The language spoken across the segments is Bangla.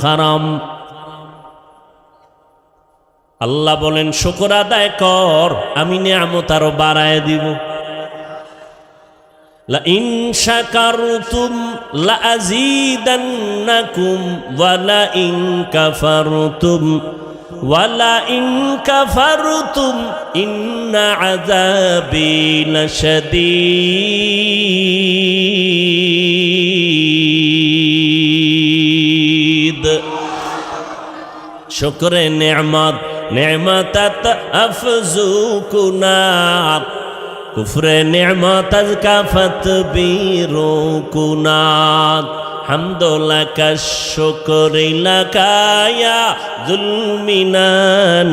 হারাম আল্লাহ বলেন শুকর আদায় কর আমি নিয়ামত আরো বাড়ায় দিব لئن شكرتم لأزيدنكم ولئن كفرتم ولئن كفرتم إن عذابي لشديد شكر نعمت نعمتت أفزوكنات কুফর নিয়মত কাফত বীরুকুনাত হামদ লাকা শুকর লাকায়া জুলমিনান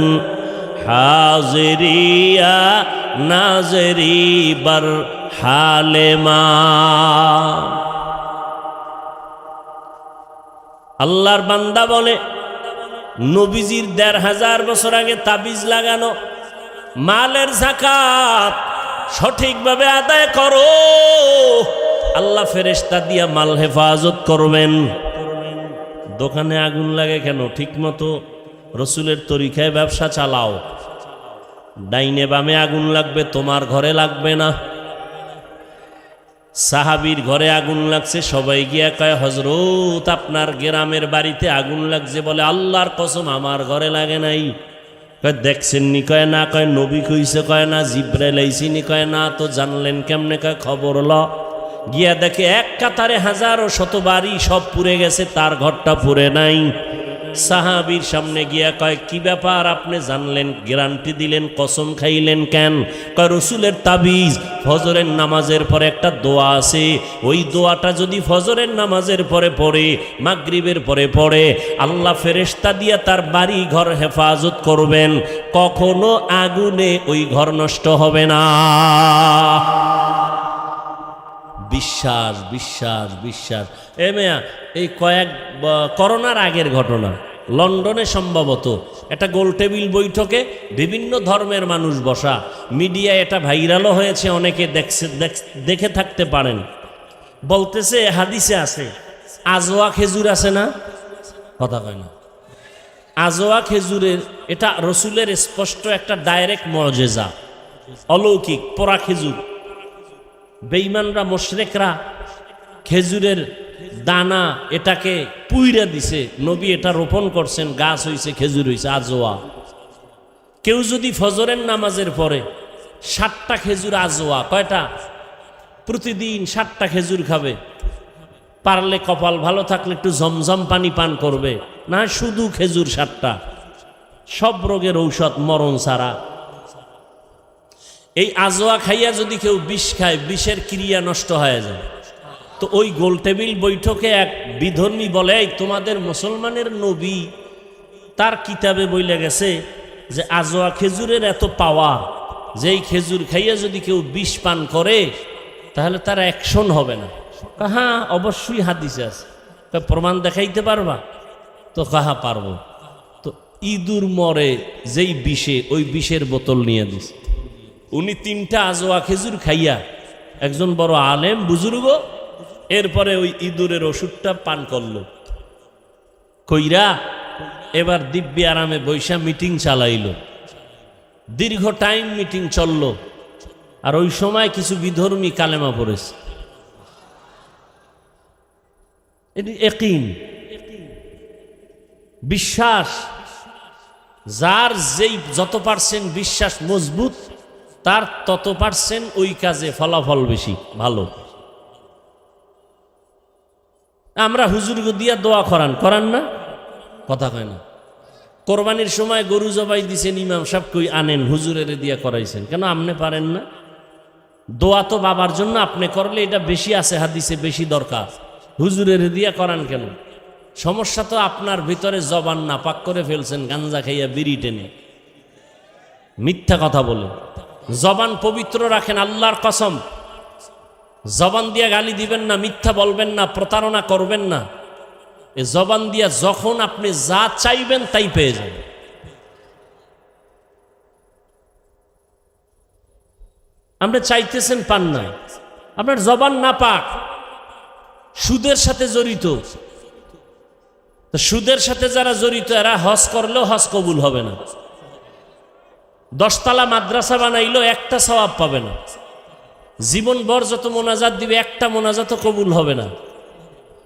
হাজরিয়া নাজরি বর হালেমা আল্লাহর বান্দা বলে নবীজির দেড় হাজার বছর আগে তাবিজ লাগানো, মালের জাকাত সঠিকভাবে আদায় করো। আল্লাহ ফেরেস্তা দিয়া মাল হেফাজত করবেন। দোকানে আগুন লাগে কেন? ঠিক মতো রসুলের তরিকায় ব্যবসা চালাও। ডাইনে বামে আগুন লাগবে, তোমার ঘরে লাগবে না। সাহাবির ঘরে আগুন লাগছে, সবাই গিয়া কয় হজরত আপনার গ্রামের বাড়িতে আগুন লাগছে বলে আল্লাহর কসম আমার ঘরে লাগে নাই। কয়, দেখছেন নি? কয়, না। কয়, নবী কইছে। কয়, না। জিব্রাইল আইসিনি কয়, না। তো জানলেন কেমনে? কয়, খবর ল। গিয়া দেখে এক কাতারে হাজারো শত বাড়ি সব পুড়ে গেছে, তার ঘরটা পুড়ে নাই। সাহাবির সামনে গিয়া কয়, কি ব্যাপার আপনি জানলেন, গ্যারান্টি দিলেন, কসম খাইলেন কেন? কয়, রসুলের তাবিজ, ফজরের নামাজের পরে একটা দোয়া আছে। ওই দোয়াটা যদি ফজরের নামাজের পরে পড়ে, মাগরিবের পরে পড়ে, আল্লাহ ফেরেস্তা দিয়া তার বাড়ি ঘর হেফাজত করবেন, কখনো আগুনে ওই ঘর নষ্ট হবে না। বিশ্বাস বিশ্বাস বিশ্বাস। এ মেয়া, এই কয়েক করোনার আগের ঘটনা। লন্ডনে সম্ভবত। একটা গোল টেবিল বৈঠকে বিভিন্ন ধর্মের মানুষ বসা। মিডিয়ায় এটা ভাইরালও হয়েছে, অনেকে দেখছে, দেখ- দেখে থাকতে পারেন। বলতেছে, হাদিসে আছে, আজোয়া খেজুর আছে না? কথা কয় না। আজোয়া খেজুরের, এটা রসুলের স্পষ্ট একটা ডাইরেক্ট মজেজা অলৌকিক, পরা খেজুর। বেইমানরা মোশরেকরা খেজুরের দানা এটাকে পুইরা দিছে। নবী এটা রোপণ করছেন, গাছ হইছে, খেজুর হইছে আজোয়া কেউ যদি ফজরের নামাজের পরে ষাটটা খেজুর আজোয়া কয়টা? প্রতিদিন ষাটটা খেজুর খাবে। পারলে কপাল ভালো থাকলে একটু জমজম পানি পান করবে। না, শুধু খেজুর ষাটটা সব রোগের ঔষধ মরণ ছাড়া। এই আজোয়া খাইয়া যদি কেউ বিষ খায়, বিষের ক্রিয়া নষ্ট হয়ে যায়। তো ওই গোল টেবিল বৈঠকে এক বিধর্মী বলে, "এই তোমাদের মুসলমানের নবী, তার কিতাবে বইলে গেছে যে আজোয়া খেজুরের এত পাওয়া যে এই খেজুর খাইয়া যদি কেউ বিষ পান করে, তাহলে তার অ্যাকশন হবে না। হ্যাঁ অবশ্যই হাদিসে আছে। প্রমাণ দেখাইতে পারবা? তো কাহা পারব। তো ইঁদুর মরে, যেই বিষে, ওই বিষের বোতল নিয়ে দিস। উনি তিনটা আজোয়া খেজুর খাইয়া, একজন বড় আলেম, বুজুর্গ এরপরে ওই ইঁদুরের ওষুধটা পান করল। কইরা এবার দিব্যি আরামে বৈশা মিটিং চালাইল। দীর্ঘ টাইম মিটিং চলল। আর ওই সময় কিছু বিধর্মী কালেমা পড়েছে। এটি একিন বিশ্বাস, যার যেই যত পার্সেন্ট বিশ্বাস মজবুত, তার তত পার্সেন্ট ওই কাজে ফলাফল বেশি, ভালো। আমরা হুজুর দিয়া দোয়া করান। করান না? কথা কয় না। কোরবানির সময় গরু জবাই দিছেন, ইমাম সাহেব কই আনেন, হুজুরের দিয়া করাইছেন। কেন আপনি পারেন না? দোয়া তো বাবার জন্য, আপনি করলে এটা বেশি আছে হাদিসে, বেশি দরকার। হুজুরের দিয়া করান কেন? সমস্যা তো আপনার ভিতরে জবান না পাক করে ফেলছেন, গাঞ্জা খাইয়া বিড়ি টেনে। মিথ্যা কথা বলে জবান পবিত্র রাখেন, আল্লাহর কসম। জবান দিয়া গালি দিবেন না, মিথ্যা বলবেন না, প্রতারণা করবেন না। এ জবান দিয়া যখন আপনি যা চাইবেন তাই পেয়ে যাবেন। আপনি চাইতেছেন পান না আপনার জবান না পাক, সুদের সাথে জড়িত। সুদের সাথে যারা জড়িত, এরা হজ করলেও হজ কবুল হবে না। দশতলা মাদ্রাসা বানাইলেও একটা স্বভাব পাবে না। জীবন ভর যত মোনাজাত দিবে, একটা মোনাজাতও কবুল হবে না।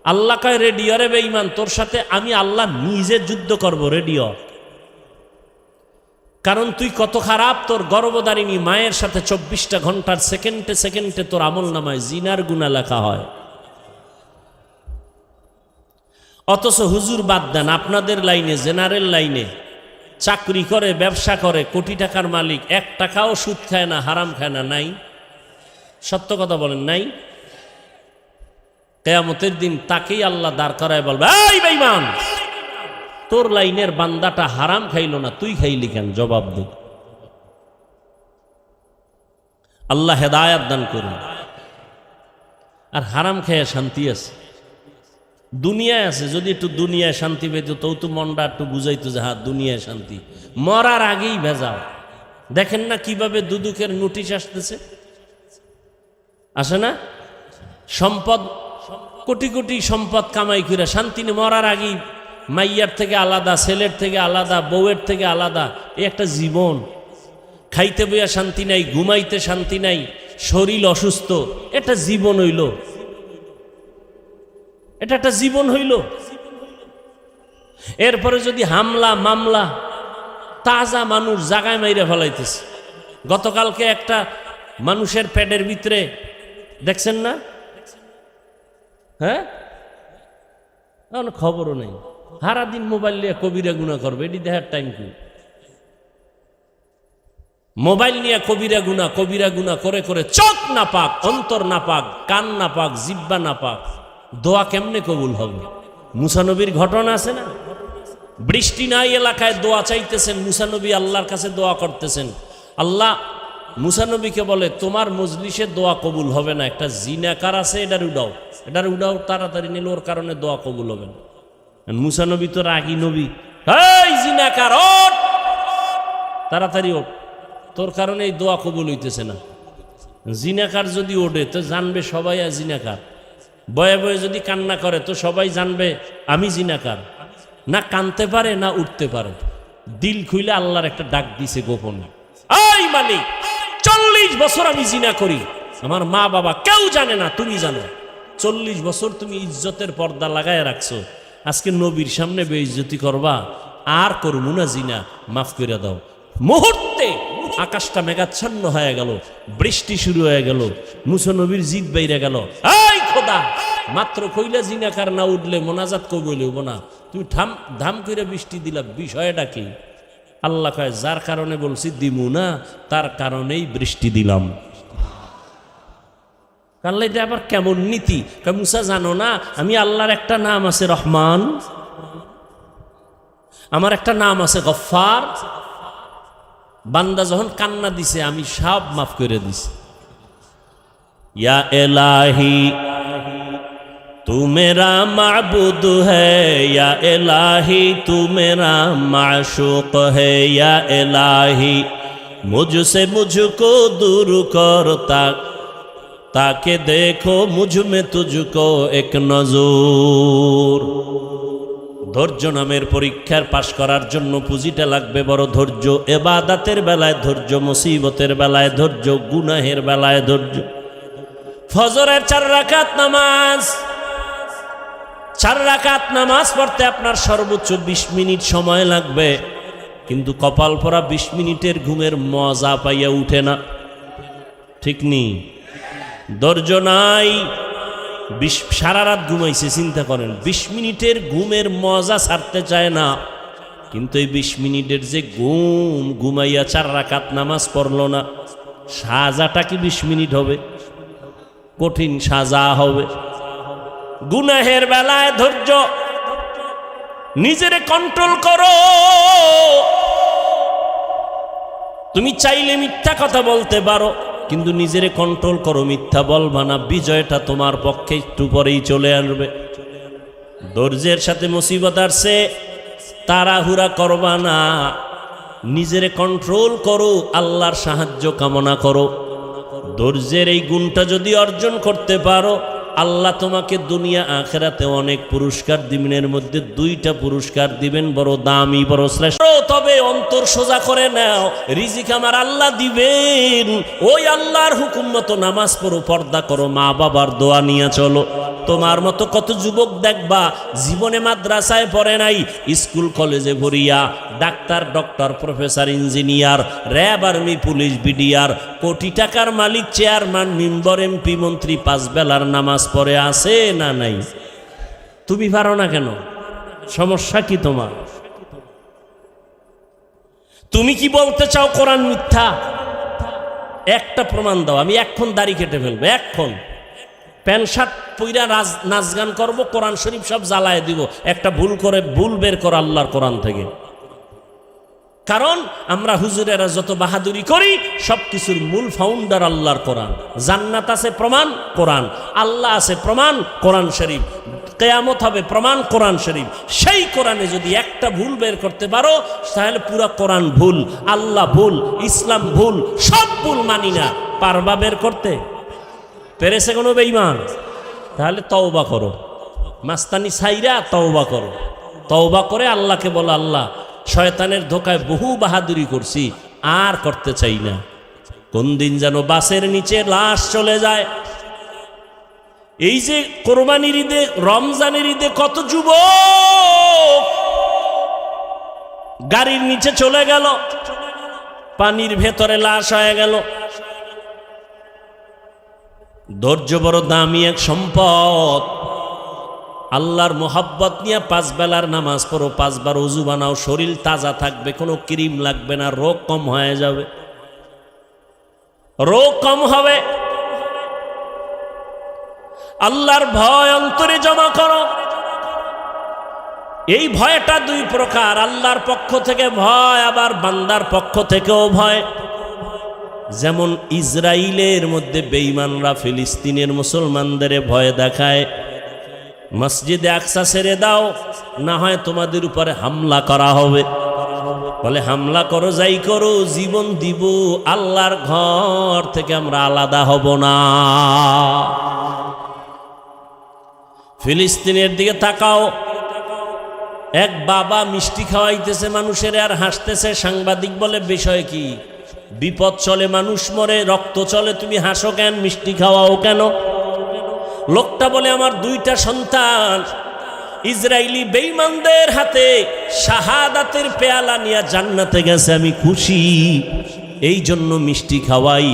আল্লাহ কয় রেডিও রে বেঈমান, তোর সাথে আমি আল্লাহ নিজে যুদ্ধ করব রেডিও কারণ তুই কত খারাপ, তোর গর্ভদারিণী মায়ের সাথে চব্বিশটা ঘণ্টার সেকেন্ডে সেকেন্ডে তোর আমল নামায় জিনার গুণা লেখা হয়। অথচ হুজুর বাদ দেন, আপনাদের লাইনে, জেনারেল লাইনে, চাকরি করে, ব্যবসা করে, কোটি টাকার মালিক, এক টাকাও সুদ খায় না, হারাম খায় না, নাই। সত্য কথা বলেন নাই। কেয়ামতের দিন তাকেই আল্লাহ দাঁড় করায় বলবে, এই বেঈমান, তোর লাইনের বান্দাটা হারাম খাইল না, তুই খাইলি কেন? জবাব দে। আল্লাহ হেদায়াত দান করুন। আর হারাম খেয়ে শান্তি আছে। দুনিয়ায় আছে, যদি একটু দুনিয়ায় শান্তি পেত, তো তো মনটা একটু বুঝাইতো যে হ্যাঁ দুনিয়ায় শান্তি। মরার আগেই ভেজাও দেখেন না কীভাবে দুদুকের নোটিশ আসতেছে? আসে না? সম্পদ, কোটি কোটি সম্পদ কামাই করে শান্তি মরার আগেই মাইয়ার থেকে আলাদা, ছেলের থেকে আলাদা, বউয়ের থেকে আলাদা এ একটা জীবন। খাইতে বইয়া শান্তি নাই, ঘুমাইতে শান্তি নাই, শরীর অসুস্থ, এটা জীবন হইল। এটা একটা জীবন হইল। এরপরে যদি হামলা, মামলা, তাজা মানুষ জাগায় মাইরে ফেলাইতেছে। গতকালকে একটা মানুষের পেটের ভিতরে দেখছেন না? হ্যাঁ? খবরও নেই। সারাদিন মোবাইল নিয়ে কবিরা গুণা করবে, এটি দেখার টাইম কি? মোবাইল নিয়ে কবিরা গুণা কবিরা গুণা করে করে চোখ না পাক অন্তর না পাক কান না পাক জিব্বা না পাক দোয়া কেমনে কবুল হবে? মুসানবীর ঘটনা আছে না? বৃষ্টি নাই এলাকায় দোয়া চাইতেছেন, মুসানবী আল্লাহর কাছে দোয়া করতেছেন। আল্লাহ মুসানবীকে বলে, তোমার মজলিসে দোয়া কবুল হবে না, একটা জিনাকার আছে, এটার উডাও। এটার উডাও তাড়াতাড়ি নিলে ওর কারণে দোয়া কবুল হবে না। মুসানবী তো রাগি নবী। এই জিনাকার তাড়াতাড়ি ওঠ, তোর কারণে এই দোয়া কবুল হইতেছে না। জিনাকার যদি ওঠে, তো জানবে সবাই আর জিনাকার। বয়ে বয়ে যদি কান্না করে, তো সবাই জানবে আমি জিনাকার। না কানতে পারে, না উঠতে পারে। দিল খুইলে আল্লাহর একটা ডাক দিছে গোপনে। এই মালিক চল্লিশ বছর আমি জিনা করি। আমার মা বাবা কেউ জানে না, তুমি জানো। চল্লিশ বছর তুমি ইজ্জতের পর্দা লাগায় রাখছো। আজকে নবীর সামনে বেইজ্জতি করবা, আর করব না জিনা, মাফ করে দাও। মুহূর্তে আকাশটা মেঘাচ্ছন্ন হয়ে গেল, বৃষ্টি শুরু হয়ে গেল মুসনবীর জিদ বাইরে গেল। এই খোদা, মাত্র কইলা জিনাকার না উঠলে মোনাজাত কই লইব না। তুমি ঠাম ধাম করে বৃষ্টি দিলা, বিষয়টা কি? আল্লাহ কয়, যার কারণে বলছি দিমু না, তার কারণেই বৃষ্টি দিলাম। কাল্লা এটা আবার কেমন নীতি? মুসা, জানো না, আমি আল্লাহর একটা নাম আছে রহমান, আমার একটা নাম আছে গফার বান্দা যখন কান্না দিছে, আমি সব মাফ করে দিছি। ইয়া এলাহি तू मेरा माबूद है या इलाही तू मेरा माशूक है या इलाही मुझसे मुझको दूर करता ताके देखो मुझ में तुझको एक नजूर ধৈর্য নামের পরীক্ষার পাশ করার জন্য পুঁজিটা লাগবে বড় ধৈর্য এবাদাতের বেলায় ধৈর্য মুসিবতের বেলায় ধৈর্য গুনাহের বেলায় ধৈর্য ফজরের চার রাকাত নামাজ চার রাকাত নামাজ পড়তে আপনার সর্বোচ্চ বিশ মিনিট সময় লাগবে। কিন্তু কপাল পরা বিশ মিনিটের ঘুমের মজা পাইয়া উঠে না। ঠিক নি? ধৈর্য নাই। বিশ, সারা রাত ঘুমাইছে, চিন্তা করেন। বিশ মিনিটের ঘুমের মজা ছাড়তে চায় না। কিন্তু এই বিশ মিনিটের যে ঘুম, ঘুমাইয়া চার রাকাত নামাজ পড়ল না। সাজাটা কি বিশ মিনিট হবে? কঠিন সাজা হবে। গুনাহের বেলায় ধৈর্য। নিজেরে কন্ট্রোল করো। তুমি চাইলে মিথ্যা কথা বলতে পারো, কিন্তু নিজেরে কন্ট্রোল করো। মিথ্যা বলবা না, বিজয়টা তোমার পক্ষে একটু পরেই চলে আসবে। ধৈর্যের সাথে মুসিবত আসছে, তাড়াহুড়া করবা না। নিজেরে কন্ট্রোল করো, আল্লাহর সাহায্য কামনা করো। ধৈর্যের এই গুণটা যদি অর্জন করতে পারো আল্লাহ তোমাকে দুনিয়া আখেরাতে অনেক পুরস্কার দিবেন। এর মধ্যে দুইটা পুরস্কার দিবেন, বড় দামি, বড় শ্রেষ্ঠ। অন্তর সোজা করে নাও, রিজিক আমার আল্লাহ দিবেন। ওই আল্লাহর হুকুম মতো নামাজ পড়ো, পর্দা করো, মা বাবার দোয়া নিয়ে চলো। তোমার মতো কত যুবক দেখবা, জীবনে মাদ্রাসায় পড়ে নাই, স্কুল কলেজে ভরিয়া, doctor, doctor, professor, engineer, RAB army, police, BDR, কোটি টাকার মালিক, চেয়ারম্যান, মেম্বার, এমপি, মন্ত্রী, পাঁচ বেলার নামাজ পড়ে আছে না নাই? তুমি পারো না কেন? সমস্যা কি তোমার? তুমি কি বলতে চাও কোরআন মিথ্যা? একটা প্রমাণ দাও, আমি এখন দাড়ি কেটে ফেলব, এখন। প্যান্ট শার্ট পইরা নাচ নাচ গান করব, কোরআন শরীফ সব জ্বালায় দিব। একটা ভুল করে, ভুল বের কর আল্লাহর কোরআন থেকে। কারণ আমরা হুজুরেরা যত বাহাদুরি করি, সব কিছুর মূল ফাউন্ডার আল্লাহর কোরআন। জান্নাত আছে প্রমাণ, কোরআন। আল্লাহ আছে প্রমাণ, কোরআন শরীফ। কেয়ামত হবে প্রমাণ কোরআন শরীফ। সেই কোরআনে যদি একটা ভুল বের করতে পারো, তাহলে পুরো কোরআন ভুল, আল্লাহ ভুল, ইসলাম ভুল, সব ভুল মানি না। পারবা বের করতে? পেরেছে কোনো বেইমান তাহলে তওবা করো। মাস্তানি সাইরা তওবা করো। তওবা করে আল্লাহকে বলো, আল্লাহ, শয়তানের ধোকায় বহু বাহাদুরি করছি, আর করতে চাই না। কোন দিন যেন বাসের নিচে লাশ চলে যায়। এই যে কোরবানির ঈদে, রমজানের ঈদে কত যুবক গাড়ির নিচে চলে গেল, পানির ভেতরে লাশ হয়ে গেল। ধৈর্য বড় দামি এক সম্পদ। আল্লাহর মোহাব্বত নিয়ে পাঁচ বেলার নামাজ পড়ো পাঁচবার উজু বানাও, শরীর তাজা থাকবে, কোনো ক্রিম লাগবে না, রোগ কম হয়ে যাবে। রোগ কম হবে। আল্লাহর ভয় অন্তরে জমা করো। এই ভয়টা দুই প্রকার, আল্লাহর পক্ষ থেকে ভয়, আবার বান্দার পক্ষ থেকেও ভয়। যেমন ইসরায়েলের মধ্যে বেঈমানরা ফিলিস্তিনের মুসলমানদের ভয় দেখায়, মসজিদে আকসা ছেড়ে দাও, না হয় তোমাদের উপরে হামলা করা হবে। বলে, হামলা করো, যাই করো, জীবন দিব, আল্লাহর ঘর থেকে আমরা আলাদা হব না। ফিলিস্তিনের দিকে তাকাও। এক বাবা মিষ্টি খাওয়াইতেছে মানুষের আর হাসতেছে। সাংবাদিক বলে, বিষয় কি? বিপদ চলে, মানুষ মরে, রক্ত চলে, তুমি হাসো কেন? মিষ্টি খাওয়াও কেন? লোকটা বলে, আমার দুইটা সন্তান। ইসরায়েলি বেইমানদের হাতে শাহাদাতের পেয়ালা নিয়ে জান্নাতে গেছে, আমি খুশি। এই জন্য মিষ্টি খাওয়াই।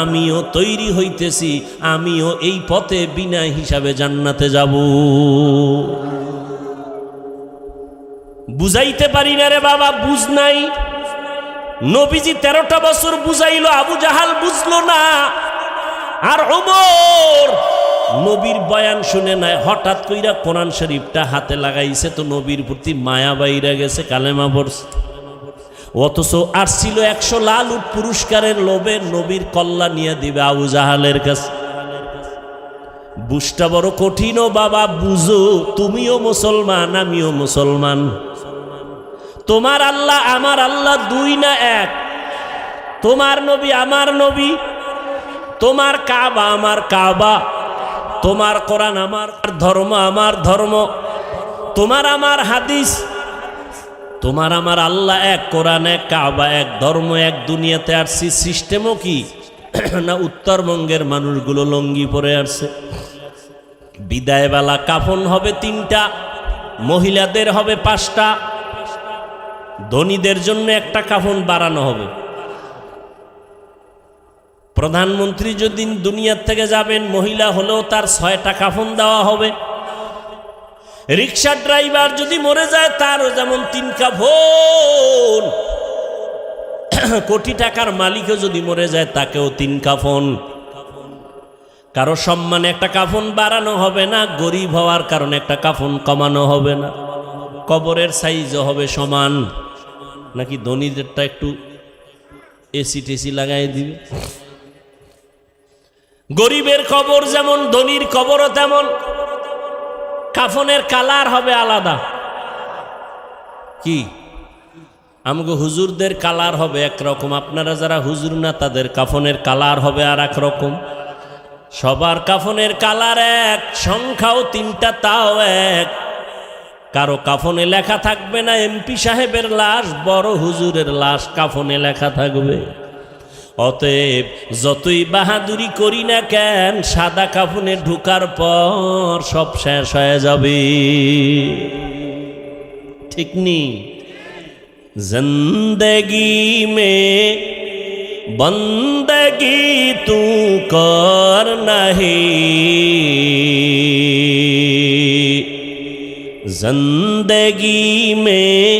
আমিও তৈরি হইতেছি, আমিও এই পথে বিনা হিসাবে জান্নাতে যাব। বুঝাইতে পারি না রে বাবা, বুঝ নাই। নবীজি তেরোটা বছর বুঝাইল, আবু জাহাল বুঝলো না। আর ওমর, নবীর বয়ান শুনে নাই, হঠাৎ কইরা কোরআন শরীফটা হাতে লাগাইছে তো নবীর প্রতি মায়া বাইরা গেছে, কালেমা পড়ছে। অথচ আর ছিল একশো লাল উট পুরস্কারের লোভে নবীর কল্লা নিয়ে দিবে আবু জাহালের কাছে। বুঝটা বড় কঠিন বাবা, বুঝো, তুমিও মুসলমান, আমিও মুসলমান। তোমার আল্লাহ আমার আল্লাহ দুই না এক। তোমার নবী আমার নবী, তোমার কাবা আমার কাবা, তোমার কোরআন আমার ধর্ম আমার ধর্ম, তোমার আমার হাদিস তোমার আমার আল্লাহ এক, কোরআন এক, কাবা এক, ধর্ম এক, দুনিয়াতে আসছি, সিস্টেমও কি? না উত্তরবঙ্গের মানুষগুলো লঙ্গি পরে আসছে। বিদায়বেলা কাফন হবে তিনটা, মহিলাদের হবে পাঁচটা, ধনীদের জন্য একটা কাফন বাড়ানো হবে। প্রধানমন্ত্রী যদি দুনিয়ার থেকে যাবেন, মহিলা হলেও তার ছয়টা কাফন দেওয়া হবে। রিক্সা ড্রাইভার যদি মরে যায়, তারও যেমন তিন কাফন কোটি টাকার মালিকও যদি মরে যায়, তাকেও তিন কাফন কারও সম্মানে একটা কাফন বাড়ানো হবে না, গরিব হওয়ার কারণে একটা কাফন কমানো হবে না। কবরের সাইজও হবে সমান। নাকি ধনীদেরটা একটু এসি টেসি লাগাই দিবে? গরিবের কবর যেমন, ধনির কবরও তেমন। কাফনের কালার হবে আলাদা। কি? আমগো হুজুরদের কালার হবে একরকম, আপনারা যারা হুজুর না, তাদের কাফনের কালার হবে আর এক রকম সবার কাফনের কালার এক, সংখ্যাও তিনটা, তাও এক। কারও কাফনে লেখা থাকবে না, এমপি সাহেবের লাশ, বড় হুজুরের লাশ কাফনে লেখা থাকবে। অতএব যতই বাহাদুরি করি না কেন, সাদা কাফুনে ঢুকার পর সব শেষ হয়ে যাবে। ঠিক নি? জিন্দগি মে বন্দগি তু কর নাহি। জিন্দগি মে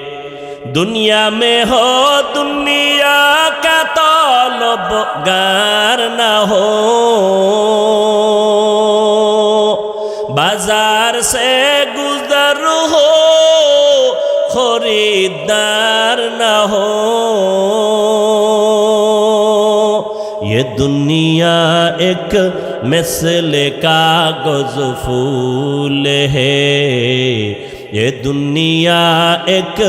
दुनिया में हो दुनिया का तलबगार न हो बाजार से गुजर हो खरीदार न हो ये दुनिया एक मिसल कागज फूल है ये दुनिया एक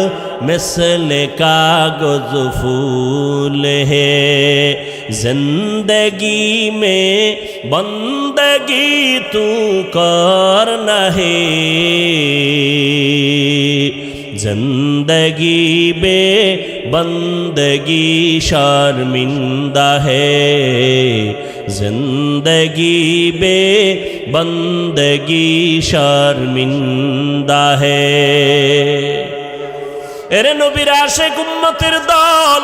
मिसल कागज़ फूल है। ज़िंदगी में बंदगी तू कर नहीं ज़िंदगी बे बंदगी शर्मिंदा है। ज़िंदगी बे বন্দগি শর্মিন্দা হে এরে নবীর আসে গুম্মতের দল,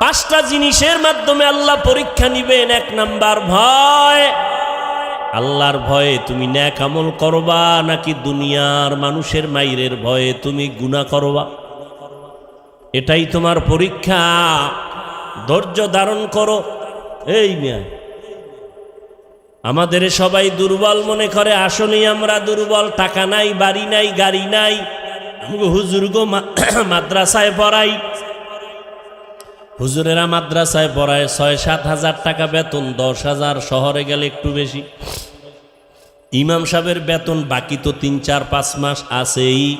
পাঁচটা জিনিসের মাধ্যমে আল্লাহ পরীক্ষা নিবেন, এক নাম্বার ভয়। আল্লাহর ভয়ে তুমি ন্যাক আমল করবা নাকি দুনিয়ার মানুষের মাইরের ভয়ে তুমি গুণা করবা? এটাই তোমার পরীক্ষা। ধৈর্য ধারণ করো। এই মেয়া। আমাদের সবাই দুর্বল মনে করে, আসলেই আমরা দুর্বল, টাকা নাই, বাড়ি নাই, গাড়ি নাই। আমগো হুজুরগো মা- মাদ্রাসায় পড়াই। হুজুরেরা মাদ্রাসায় পড়ায়, ছয় সাত হাজার টাকা বেতন, দশ হাজার শহরে গেলে একটু বেশি। ইমাম সাহেবের বেতন বাকি তো তিন, চার, পাঁচ মাস আছেই।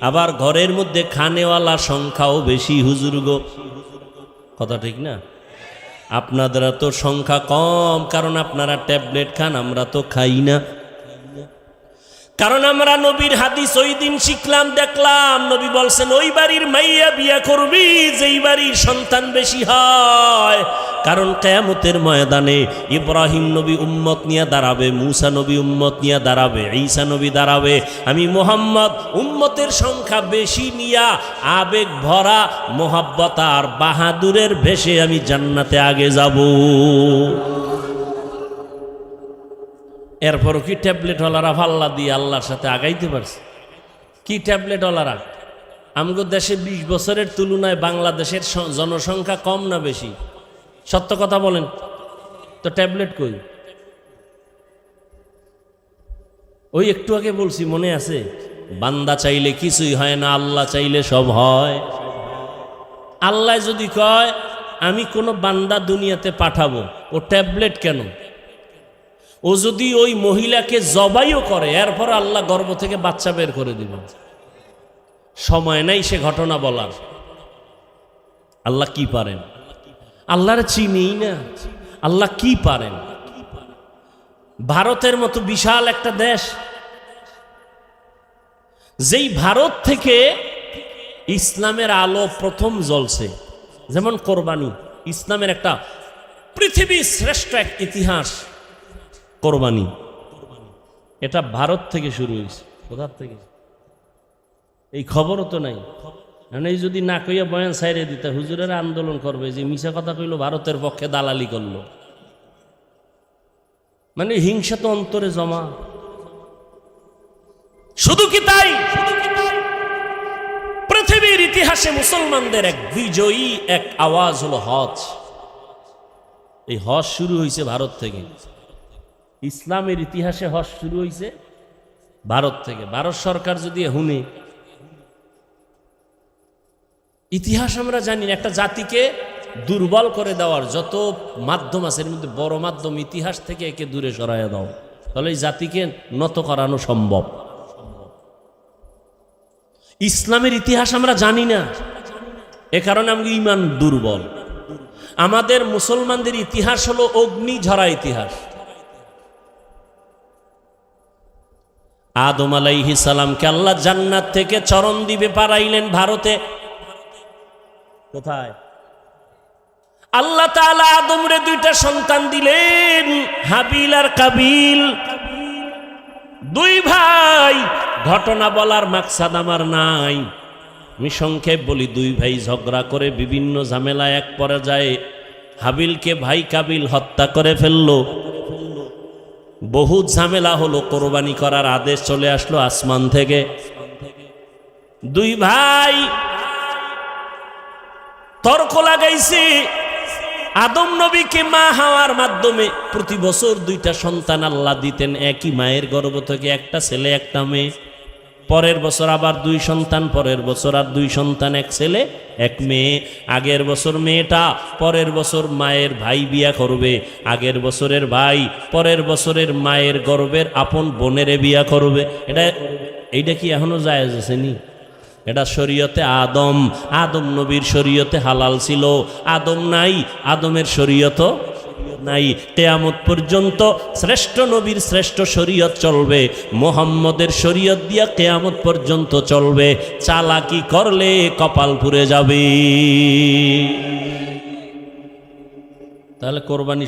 আবার ঘরের মধ্যে খানেওয়ালা সংখ্যাও বেশি হুজুরগো কথা ঠিক না? আপনাদের তো সংখ্যা কম কারণ আপনারা ট্যাবলেট খান আমরা তো খাই না। কারণ আমরা নবীর হাদিস ওই দিন শিখলাম, দেখলাম। নবী বলছেন, ওই বাড়ির মাইয়া বিয়া করবি, যেই বাড়ির সন্তান বেশি হয়। কারণ কেয়ামতের ময়দানে ইব্রাহিম নবী উম্মত নিয়ে দাঁড়াবে, মুসা নবী উম্মত নিয়ে দাঁড়াবে, ঈসা নবী দাঁড়াবে। আমি মোহাম্মদ, উম্মতের সংখ্যা বেশি নিয়া, আবেগ ভরা, মোহাব্বত আর বাহাদুরের ভেসে আমি জান্নাতে আগে যাব। এরপরও কি ট্যাবলেটওয়ালারা ফাল্লা দিয়ে আল্লাহর সাথে আগাইতে পারছে? কি ট্যাবলেটওয়ালারা আমগো দেশে বিশ বছরের তুলনায় বাংলাদেশের জনসংখ্যা কম না বেশি? সত্য কথা বলেন। তো ট্যাবলেট কই? ওই একটু আগে বলছি, মনে আছে? বান্দা চাইলে কিছুই হয় না, আল্লাহ চাইলে সব হয়। আল্লাহ যদি কয়, আমি কোনো বান্দা দুনিয়াতে পাঠাবো, ও ট্যাবলেট কেন? ও যদি ওই মহিলাকে জবাইও করে, এরপর আল্লাহ গর্ভ থেকে বাচ্চা বের করে দিবে। সময় নাই সে ঘটনা বলার। আল্লাহ কি পারেন? আল্লাহর চিনি না। আল্লাহ কি পারেন? ভারতের মতো বিশাল একটা দেশ, যেই ভারত থেকে ইসলামের আলো প্রথম জ্বলছে, যেমন কোরবানি, ইসলামের একটা পৃথিবীর শ্রেষ্ঠ এক ইতিহাস। কোরবানি। এটা ভারত থেকে শুরু হয়েছে। কোথার থেকে? এই খবরও তো নাই। মানে যদি না কইয়া বয়ান সাইরে দিতে, হুজুরের আন্দোলন করবে, যে মিশা কথা কইলো, ভারতের পক্ষে দালালি করল। মানে হিংসা তো অন্তরে জমা। শুধু কি তাই? পৃথিবীর ইতিহাসে মুসলমানদের এক বিজয়ী এক আওয়াজ হলো হজ। এই হজ শুরু হয়েছে ভারত থেকে। ইসলামের ইতিহাসে হজ শুরু হয়েছে ভারত থেকে। ভারত সরকার যদি হুনে ইতিহাস আমরা জানি একটা জাতিকে দুর্বল করে দেওয়ার যত মাধ্যম আছে, এর মধ্যে বড় মাধ্যম ইতিহাস থেকে একে দূরে সরাইয়া দাও, তাহলে এই জাতিকে নত করানো সম্ভব। ইসলামের ইতিহাস আমরা জানি না, এ কারণে আমরা ইমান দুর্বল। আমাদের মুসলমানদের ইতিহাস হলো অগ্নি ঝরা ইতিহাস। আদম আলাইহি সালামকে আল্লাহ জান্নাত থেকে চরণ দিবে, পারাইলেন ভারতে। কোথায়? আল্লাহ তাআলা আদমরে দুইটা সন্তান দিলেন, হাবিল আর কাবিল। দুই ভাই, ঘটনা বলার মাকসাদ আমার নাই। আমি সংক্ষেপ বলি, দুই ভাই ঝগড়া করে বিভিন্ন ঝামেলা এক পরে যায় হাবিলকে ভাই কাবিল হত্যা করে ফেলল। বহু ঝামেলা হলো, কোরবানি করার আদেশ চলে আসলো আসমান থেকে। দুই ভাই তর্ক লাগাইছে, আদম নবীকে মা হওয়ার মাধ্যমে প্রতি বছর দুইটা সন্তান আল্লাহ দিতেন, একই মায়ের গর্ভ থেকে একটা ছেলে, একটা মেয়ে। পরের বছর আবার দুই সন্তান, পরের বছর আর দুই সন্তান, এক ছেলে, এক মেয়ে। আগের বছর মেয়েটা, পরের বছর মায়ের ভাই বিয়া করবে। আগের বছরের ভাই, পরের বছরের মায়ের গর্বের আপন বোনেরে বিয়া করবে। এটা এইটা কি এখনও যায় নি? এটা শরীয়তে আদম। আদম নবীর শরীয়তে হালাল ছিল। আদম নাই, আদমের শরীয়ত নাই। কেয়ামত পর্যন্ত শ্রেষ্ঠ নবীর শ্রেষ্ঠ শরীয়ত চলবে। মোহাম্মদের শরীয়ত দিয়া কেয়ামত পর্যন্ত চলবে। চালাকি করলে কপাল পুড়ে যাবে। তাহলে কোরবানি